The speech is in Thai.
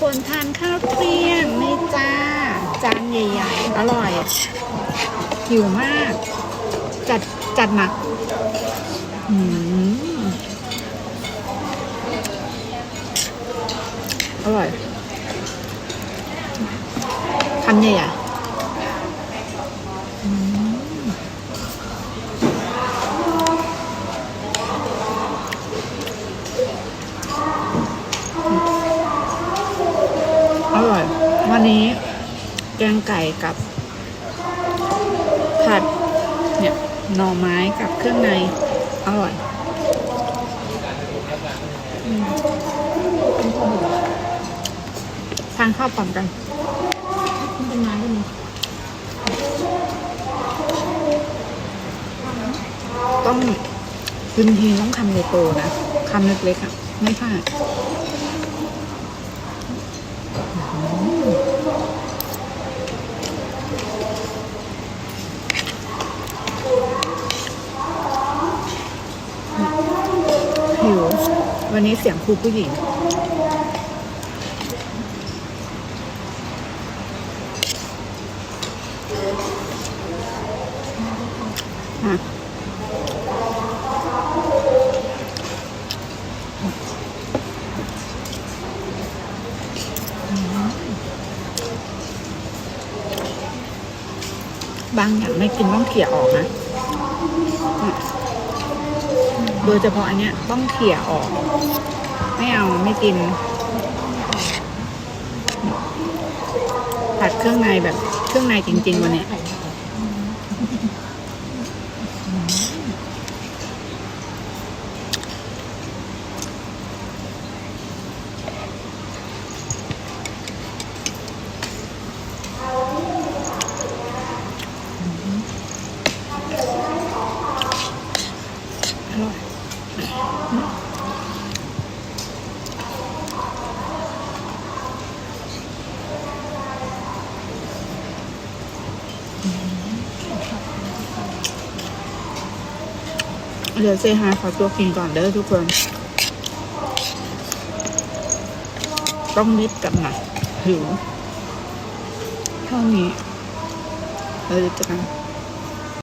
คนทานข้าวเที่ยงนี่จ้า จานใหญ่ๆ อร่อยหิวมาก จัด จัดหนักอร่อยคำใหญ่ๆ อร่อย วันนี้แกงไก่กับ ผัดเนี่ยหน่อไม้กับเครื่องใน อร่อยอทานข้าวพร้อมกันเป็นไม้ด้ไหมต้องกินทีต้องคำโตนะคำเล็กๆอะ ไม่พลาดหิว วันนี้เสียงครูผู้หญิง บางอย่างไม่กินต้องเขี่ยออกนะเนี่ย โดยเฉพาะอันเนี้ยต้องเขี่ยออก ไม่เอาไม่กิน ผัดเครื่องในแบบเครื่องในจริงๆวันนี้อร่อย เดี๋ยวเซฮายขอตัวกินก่อนเด้อทุกคน ต้องรีบกลับมาหิวเท่านี้เราจะกัน